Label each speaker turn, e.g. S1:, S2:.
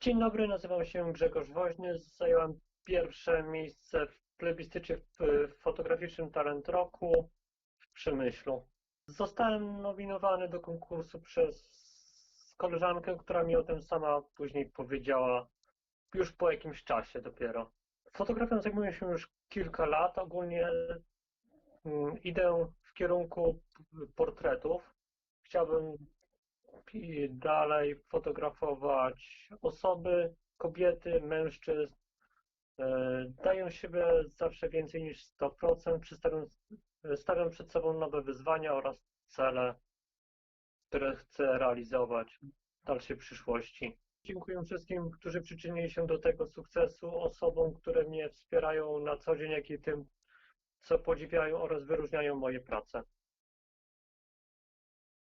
S1: Dzień dobry, nazywam się Grzegorz Woźny. Zająłem pierwsze miejsce w plebiscycie w fotograficznym Talent Roku w Przemyślu. Zostałem nominowany do konkursu przez koleżankę, która mi o tym sama później powiedziała już po jakimś czasie dopiero. Fotografią zajmuję się już kilka lat. Ogólnie mm, idę w kierunku portretów. Chciałbym i dalej fotografować osoby, kobiety, mężczyzn. E, dają siebie zawsze więcej niż 100%. Stawiam, stawiam przed sobą nowe wyzwania oraz cele, które chcę realizować w dalszej przyszłości. Dziękuję wszystkim, którzy przyczynili się do tego sukcesu, osobom, które mnie wspierają na co dzień, jak i tym, co podziwiają oraz wyróżniają moje prace.